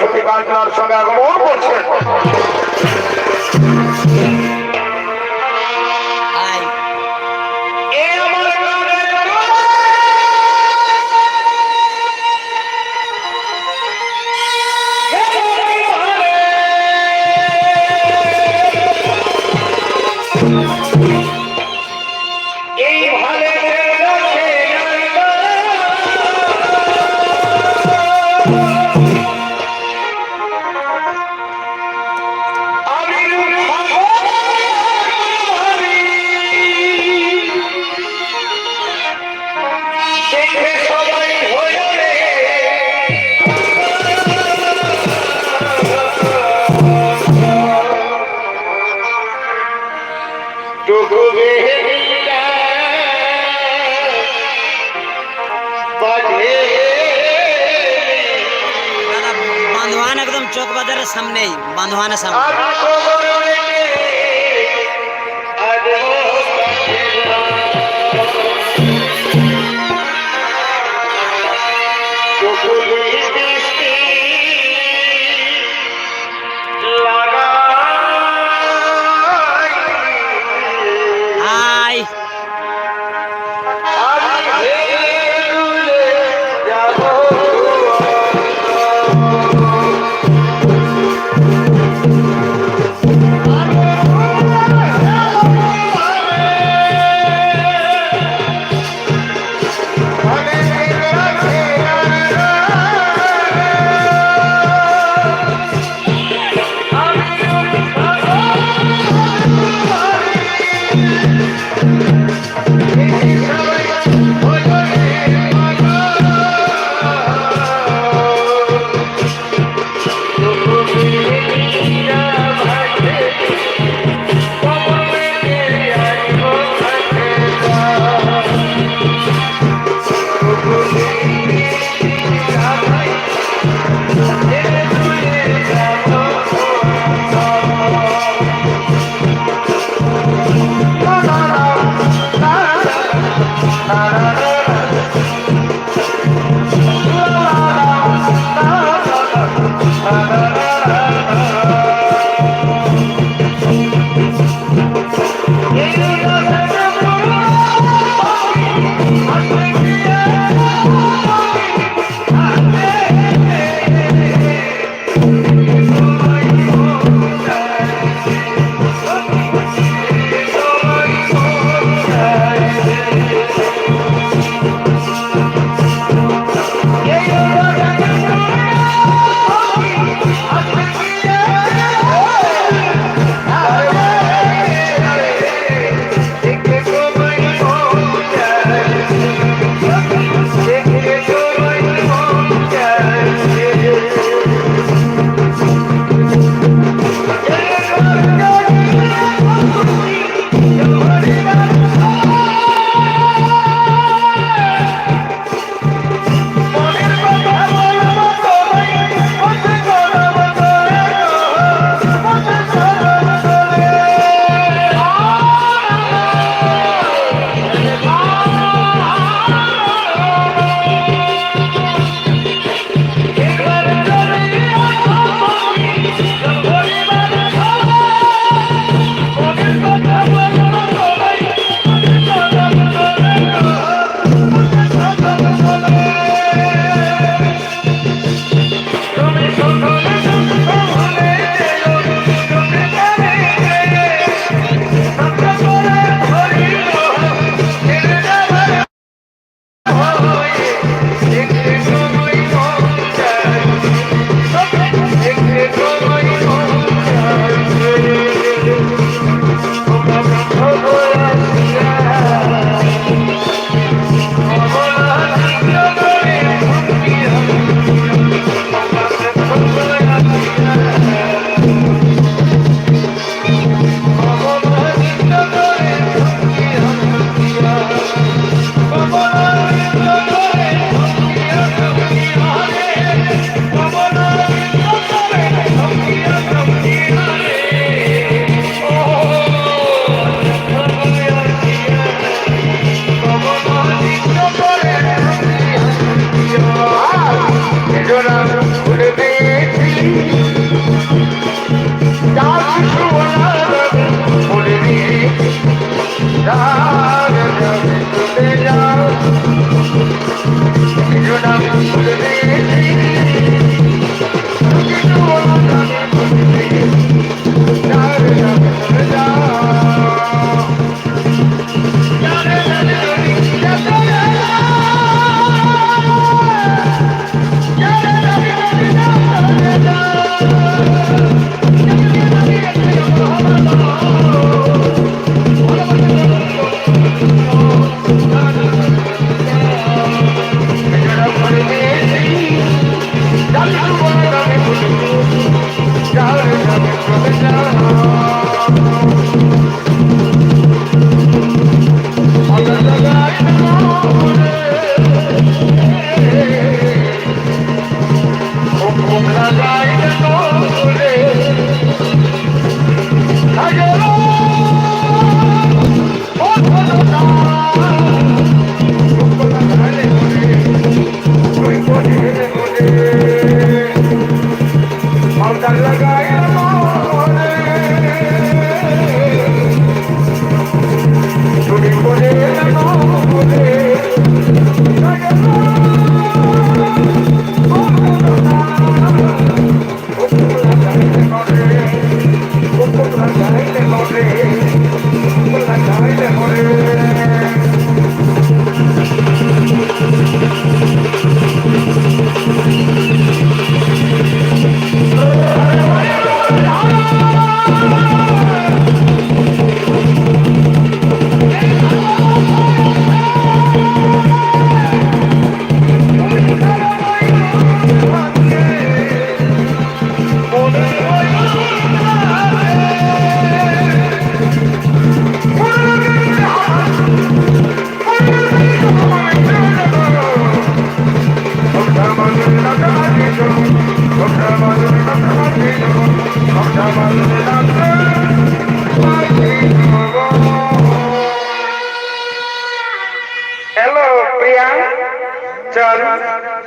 সত্যিকার সঙ্গে আগমন করছেন। বান্ধবান একদম চোখ বাজারের সামনেই বান্ধবানের সামনে।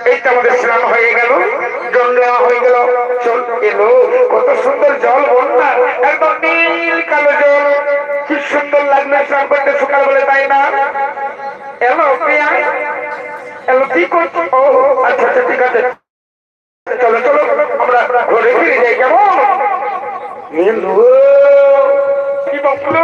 এই তো আমাদের স্নান হয়ে গেল, জল দেওয়া হয়ে গেল। চল, এলো, কত সুন্দর জল, বন্যা। একদম নীল কালো জল। কি সুন্দর লাগল স্নান করতে সকালবেলা, তাই না? এলো, প্রিয়া? এলো, কি করছ? ও আচ্ছা আচ্ছা ঠিক আছে। চলো চলো, আমরা ঘরে ফিরে যাই, কেমন? কি বাপলো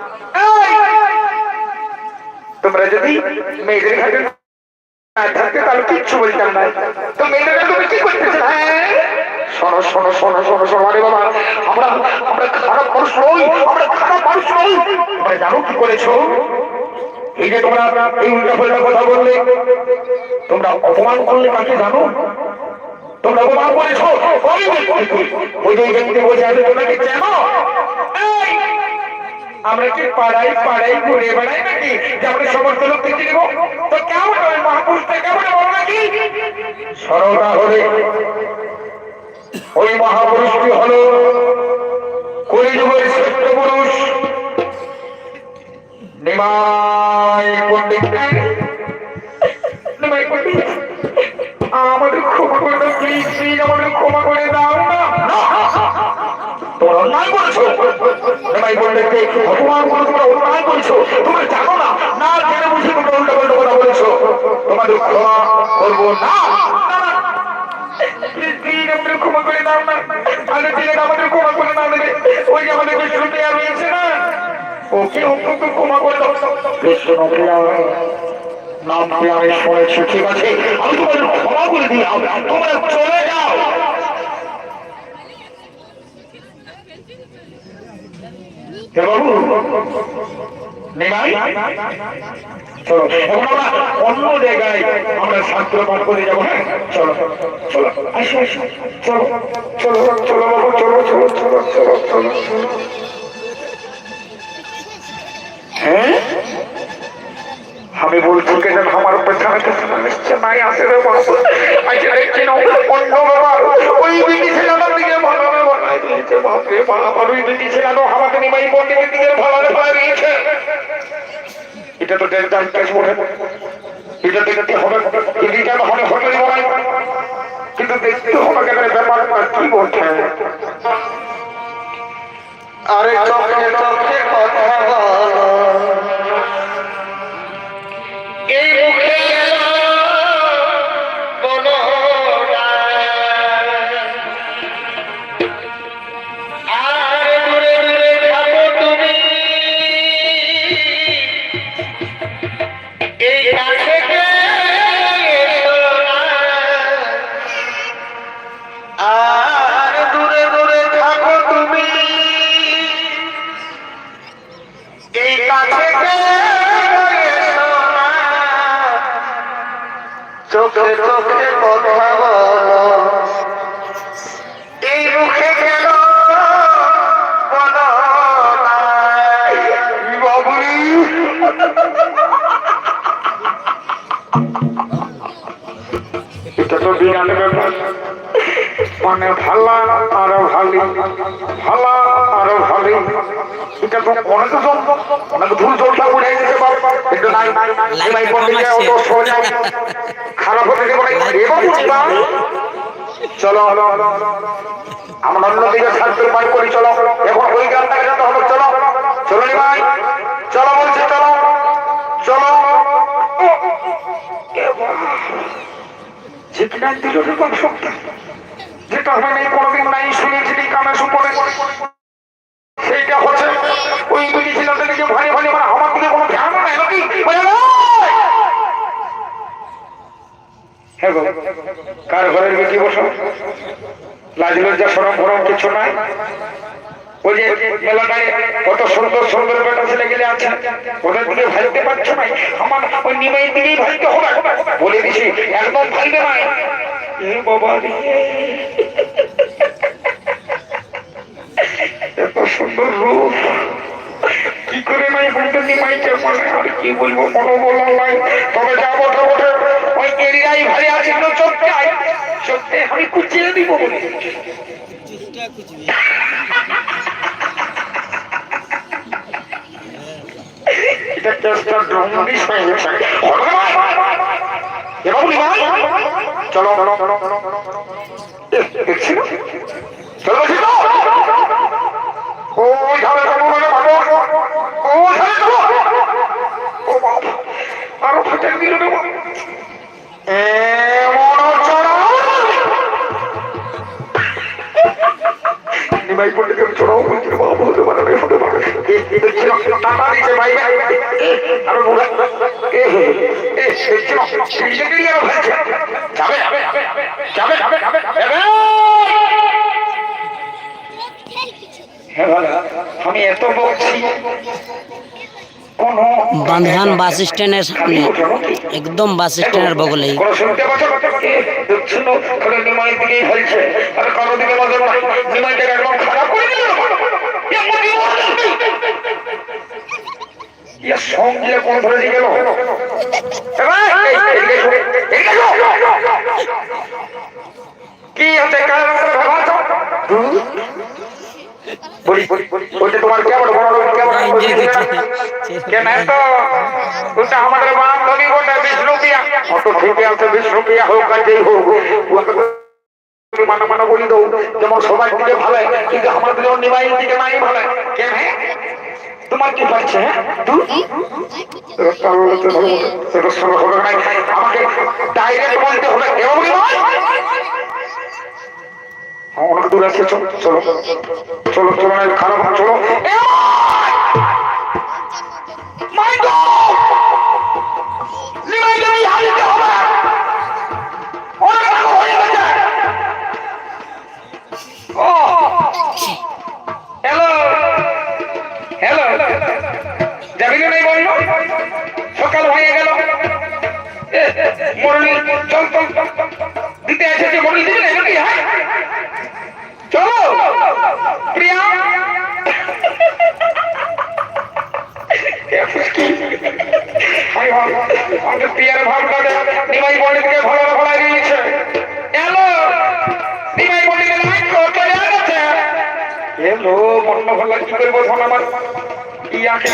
তোমরা যদি মেয়েদের ঘাটে থাকতে, তাহলে কিচ্ছু বলতাম না। তো মেয়েদের তুমি কি করতেছো হ্যাঁ? আমরা আমরা খারাপ আমরা খারাপ তোমরা জানো কি করেছ? এই যে তোমরা এই উল্টা কথা বললে, তোমরা অপমান করলে কাকে জানো? তোমরা অপমান করেছ? ওই ব্যক্তিকে। ওই যে ব্যক্তি বসে আছে তোমরা কি জানো! আমরা কি পাড়াই পাড়াই ঘুরে বেড়াই নাকি যে আমরা সমস্ত লোক দেখে দেবো তো কেমন ওই মহাপুরুষটা কেমন বলো নাকি সরলতা হলে ওই মহাপুরুষটি হলো কলিযুগের শ্রেষ্ঠ পুরুষ নিমাই পণ্ডিত নিমাই পণ্ডিত আমাদের ক্ষমা করে প্লিজ প্লিজ আমাদের ক্ষমা করে দাও না তোমরা অন্যায় করেছ করে তোমরা তোমরা জানো না না জেনে বুঝে পাল্টা কথা বলেছ। তোমাদের ক্ষমা করব না। ক্ষমা করে ওকে অন্তত ক্ষমা করে দাও। ঠিক আছে, আমি ক্ষমা দিলাম। তোমরা চলে যাও হে বাবু নিমাই চলো এখন আমরা হ্যাঁ? আমি বলছি কে যেন আমার পেছনে নিশ্চয় নাই আসে রে আজকে দেখছি না। অন্য বাবা। ছেলেটাও আমাকে নিমাই পণ্ডিতের দিকে ভালো ভালো এটা তো ডেল্টার কেস বলে এটা দেখতে হবে। এটা হবে হোটেল বানাই কিন্তু দেখতে হবে কেন? ব্যাপারটা কি বলছে? আরে চোখে চোখে কথা বলো। এই মুখে এই মুখে এটা তো বিরাট মানে ভালা আরও ভালি। ভালা আরও ভালি। এটা তো অনেক অনেক মানে ভুল চলটা উঠে যেতে পারে অত সোজা চলো আমরা অন্যদিকে করি চলো। এখন ওই গানটাকে যেতে হবে চলো। চলো নিমাই চলো বলছি চলো। চলো। যেটা দিল রে বাপ যেটা হয় নাই কোনোদিন নাই শুনেছি কানে সুপরে সেইটা হচ্ছে ওই ছেলেদেরকে ভাই ভাই মানে আমার দিকে কোনো ধ্যান নাই নাকি বলে না হ্যাঁ গো, কার ঘরের বেটি বসো। লাজ লজ্জা সরম ফরম কিছু নাই। ওই যে মেলাটায় কত সুন্দর সুন্দর বেটা ছেলে গেলে আছে ওদের দিকে ভাইতে পারছ না আমার ওই নিমাই দিকেই ভাইতে হবে। বলে দিছি একদম ভাইবে না এ বাবা এত সুন্দর রূপ। কি করে নাই বলতে নিমাইকে? মানে আর কি বলব? মনে বলা নাই। তবে যা বটে বটে ওই এরিয়ায় ভাই আছে না চোখে চোখে আমি কুচিয়ে দিব বলে। এটা হয়ে গেছে এবার নিমাই চলো চলো। চলো না? চলো। বান্ধবান বাস স্ট্যান্ডের সামনে একদম বাস স্ট্যান্ডের বগলেই কোন শুনতে পাচ্ছ এ, দেখছ না? খালি নিমাই দিকেই ফেলছে আর কারও দিকে নজর নাই নিমাইটাকে একদম খারাপ করে দিল এমন নিমাই নেই। ইয়া সঙ্গে কোন ধরে গেল এ ভাই, এই, এদিকে এসো, এদিকে এসো। কি হচ্ছে কার বলি বলি বলি ওইটা তোমার কেমন বড় কেমন কেন তো? ওটা আমাদের বান্ধবী গোটা বিষ্ণু পিয়া অত থেকে আছে বিষ্ণু পিয়া হোক আর যেই হোক। মানা মানা বলি দাও যেমন সবার দিকে ভালো কিন্তু আমার দিকে নিমাই দিকে নাই ভালো কেন হ্যাঁ তোমার কি পাচ্ছে। আমাকে ডাইরেক্ট বলতে হবে অনেক দূর আছে চলো চলো চলো চলো খারাপ চলো সকাল হয়ে গেল এ, চল চল। দিতে এসেছে মুরলি দিবি না হ্যাঁ চলো প্রিয়া প্রিয়ার ভাবটা নিমাই পণ্ডিতকে ভালো ভালো দিয়েছে এলো নিমাই পণ্ডিতের লাইন চলে গেছে এলো মন্ন ভালো কি করব ফোন আমার ইয়াকে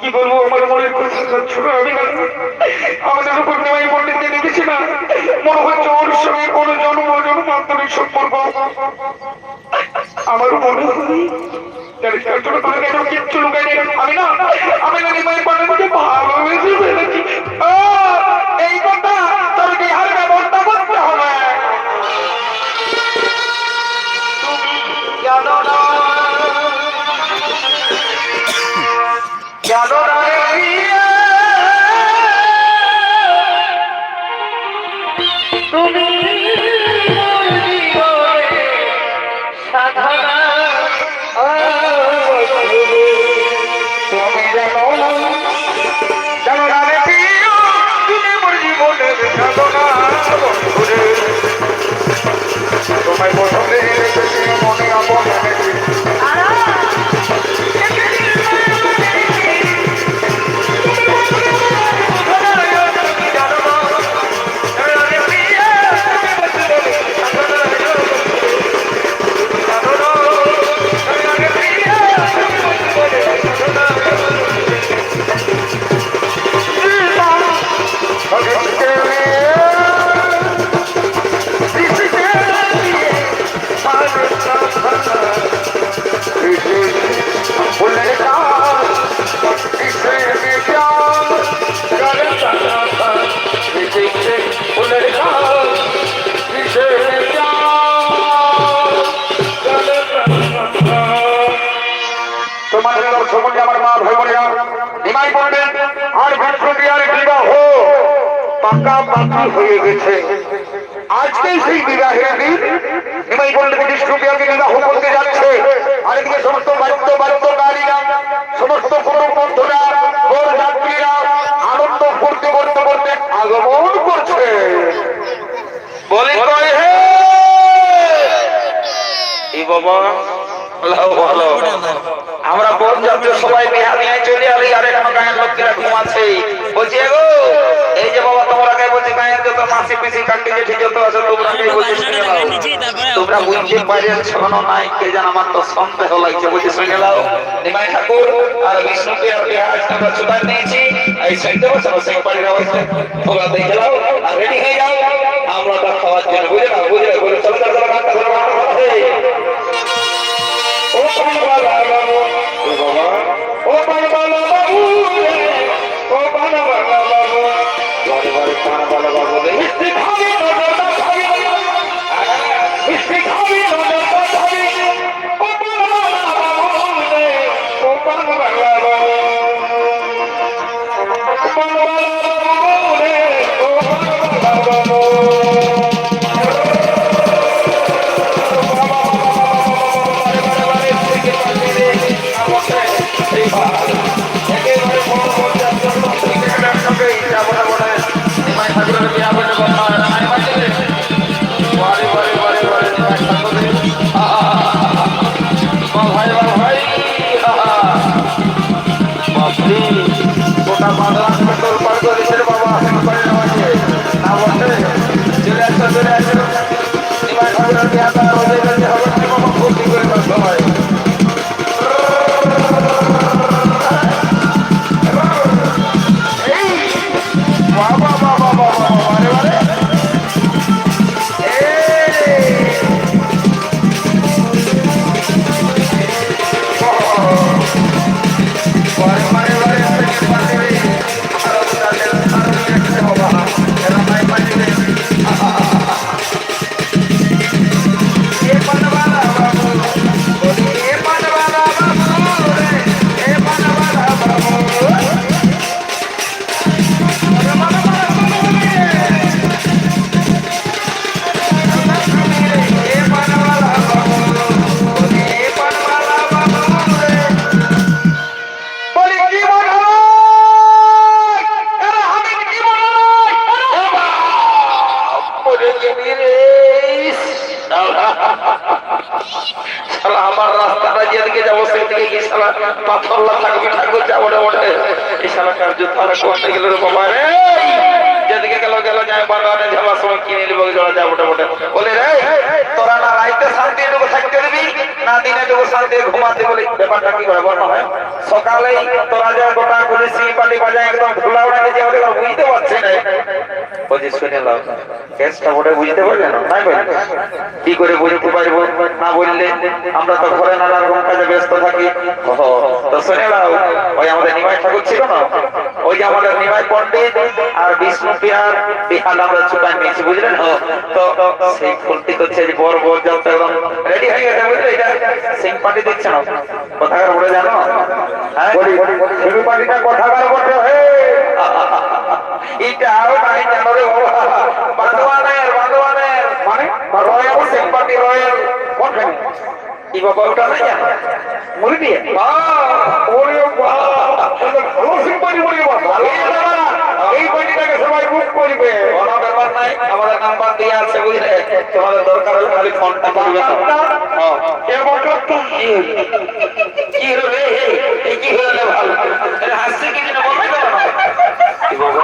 কি বলব, আমার মনের কথা ছোট আমি না আমাদের উপর নেওয়াই পণ্ডিতকে দেখেছি না। মনে হচ্ছে ওর সঙ্গে কোনো জন্ম জন্মান্তরিক সম্পর্ক। আমার মনে হয় আমি না। আমি না ভালোবেসে এই কথা mais bom হয়ে গেছে। আজকে সেই বিবাহের দিন নিমাই পণ্ডিত বিষ্ণুপ্রিয়াকে বিবাহ করতে যাচ্ছে। আর এদিকে সমস্ত বাদ্য বাদ্যকারীরা সমস্ত কুটুম বন্ধুরা বর যাত্রীরা আনন্দ করতে করতে করতে আগমন করছে। বলি কয় হে। বাবা লাও ভালো আমরা যাত্রা সবাই বিহার নিয়ে চলে আলি আর এখানে গায়ের লোকেরা ঘুমাচ্ছে। বলছি, এগো, এই যে বাবা, তোমরা কে বলছি গায়ের যত মাসি পিসি কাকি জেঠি যত আছে, তোমরা কে বলছি, শুনে তোমরা বুঝতে পারছ না নাই, কে জান আমার তো সন্দেহ লাগছে। বলছি, শুনে নাও, নিমাই ঠাকুর আর বিষ্ণুকে আর বিহার আমরা চুদার নিয়েছি। এই সাইডে বসে বসে পাড়ি রাখছে তোমরা দেখে নাও আর রেডি হয়ে যাও। আমরা তো খাওয়ার জন্য, বুঝে নাও, বুঝে বলে চলো সকালেই তোরা যা গোটা পুলিশ পাটি বাজায় একদম ধুলা উড়া নিয়ে যাবে বুঝতে পারছি না। বলছি, শুনে নাও কেসটা ওটা বুঝতে পারলে না? তাই বলি? কি করে বুঝতে পারব? না বললে আমরা তো ঘরে নানা রকম কাজে ব্যস্ত থাকি। তো শুনে নাও ওই আমাদের নিমাই ঠাকুর ছিল না? ওই যে আমাদের নিমাই পণ্ডিত আর বিষ্ণু পিয়ার, বিহাল আমরা ছুটাই নিয়েছি বুঝলেন? তো সেই ফুলটি করছে যে বড় বড় যাও একদম রেডি হয়ে গেছে, বুঝলে? এটা সিং পার্টি দিচ্ছে না। কোথাকার বলে জানো? হ্যাঁ সিং পার্টিটা কোথাকার বটে হে। এটাও নাই জানো রে বাবা? বান্দোয়ানের বান্দোয়ানের মানে? Royal Singh party royal. কোনখানে? কি বাবা ওটা না জানো মুড়ি দিয়ে ওরে বাবা। ভালো সিং পার্টি বলি বাবা। এই পার্টিটাকে সবাই বুক করবে। কোনো ব্যাপার নাই আমাদের নাম্বার দিয়ে আছে বুঝলে? তোমাদের দরকার হলে খালি ফোনটা করবে। কি হলো? রে? কি হলো ভালো হাসছে কি যেন বলবে তো কি বাবা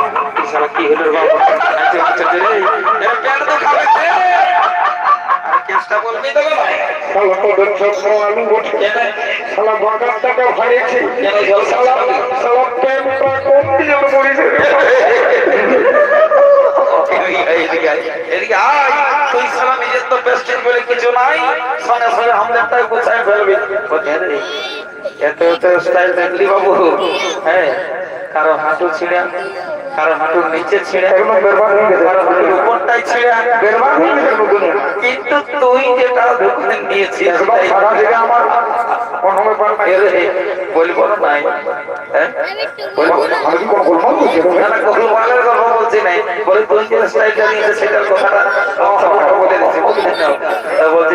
সারা কি হলো বাবা? রে এর প্যান্ট তো খাবে রে আর কেসটা বলবি তো ভাই। শালা উঠে বাগান টাকা কেন জলসা শালা শালা দিয়ে পড়েছে এদিকে আয়, তুই সারা নিজের তো পেস্টিং বলে কিছু নাই। সঙ্গে সঙ্গে আমাদেরটাই গুছাই ফেলবি। বলছে, "আরে, এত এত স্টাইল দেখলি বাবু হ্যাঁ কারও হাঁটু ছিঁড়া কারও হাঁটুর নিচে ছিঁড়া একদম বেরবাদ হয়ে গেছে। কারও হাঁটুর উপরটাই ছিঁড়া বেরবাদ হয়ে গেছে নতুন। কিন্তু তুই যেটা দোকানে নিয়েছিস একদম সারা দিকে আমার প্রণমে পার বলব না নাই হ্যাঁ বলব আমি কি কোনো গোলমাল করছি না না গোলমালের কথা বলছি নাই বলে তুই যে স্টাইলটা নিয়েছে সেটার কথাটা আমার বলে দিচ্ছি বুঝলি না তা বলছি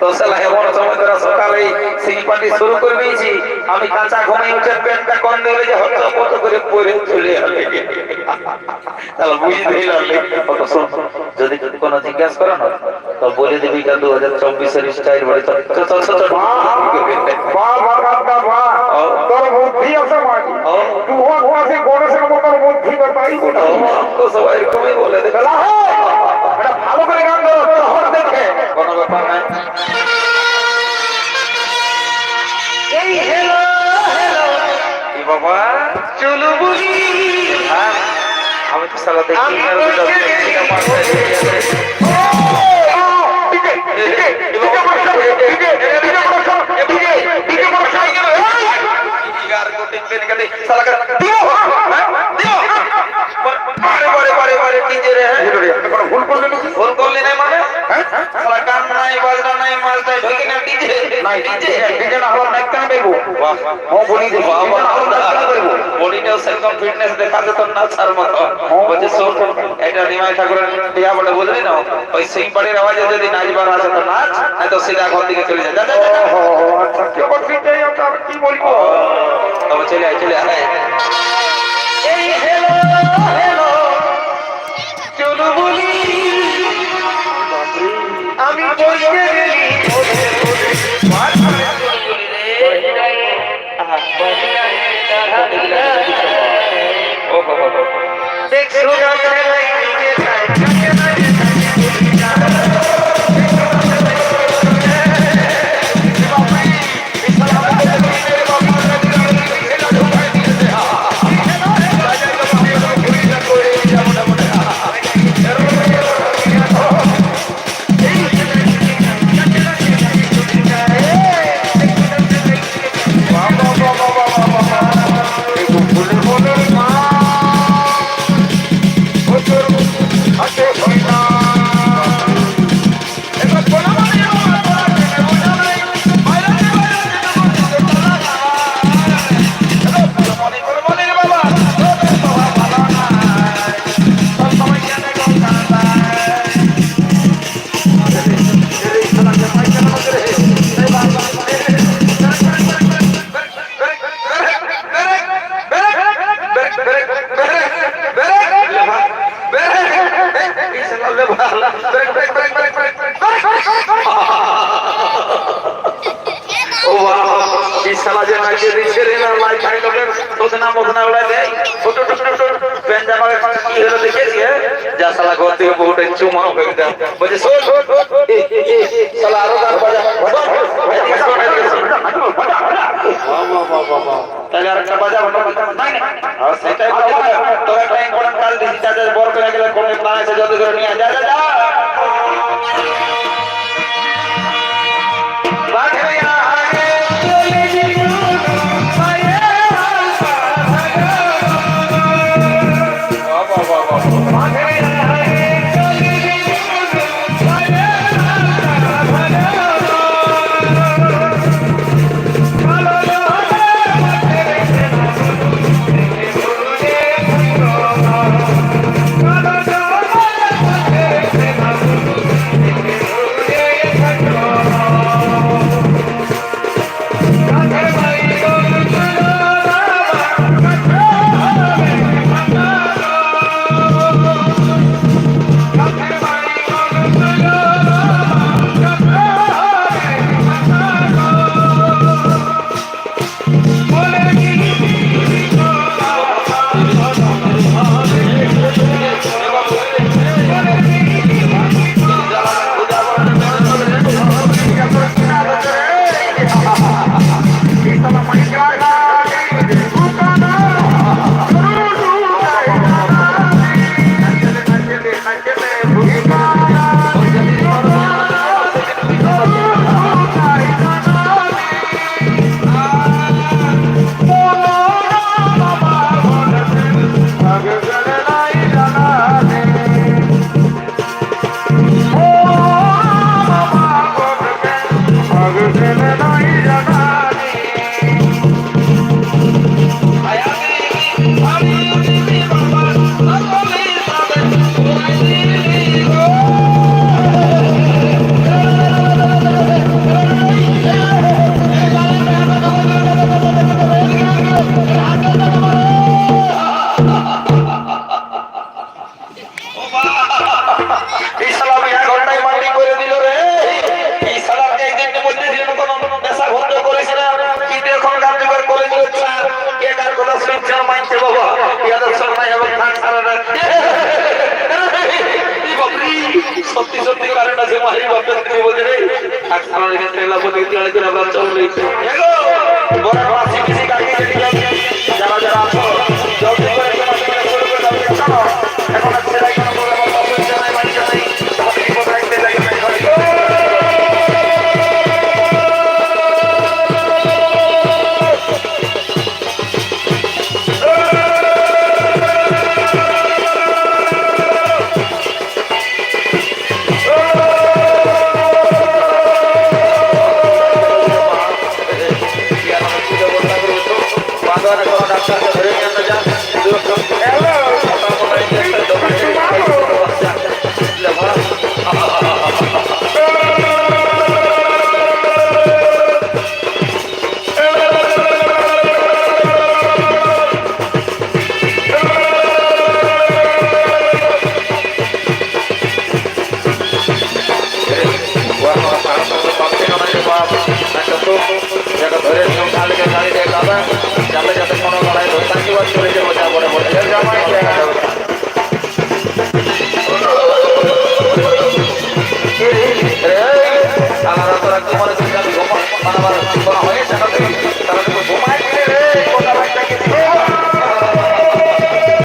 তো সালা এমন সময় সকালে সিং পার্টি শুরু করে দিয়েছি। আমি কাঁচা ঘুমাই উঠে প্যান্টটা কম দিলে যে হত কত করে পরে চলে আসবে। তাহলে বুঝি দিলাম কত যদি যদি কোনো জিজ্ঞাসা করো না তো বলে দিবি এটা দু হাজার চব্বিশের স্টাইল বলে চল চল চল চল চল। বাহ বাবা বাহ তোর বুদ্ধি আছে গণেশের বুদ্ধি তাই সবাই এরকমই বলে চলু হ্যাঁ, আমি তো সালা দেখি বারে বারে বারে বারে ডিজে রে ভুল করলে ভুল করলে না মানে শালা গান নাই বাজনা নাই মাল নাই ঢোকে না ডিজে নাই যদি নাচবার আসে তো নাচ না তো সিধা ঘর দিকে চলে যায় কি বলব তবে চলে আয় চলে আয় দেখছ গাছে আছে, যত করে নিয়ে যা, যা,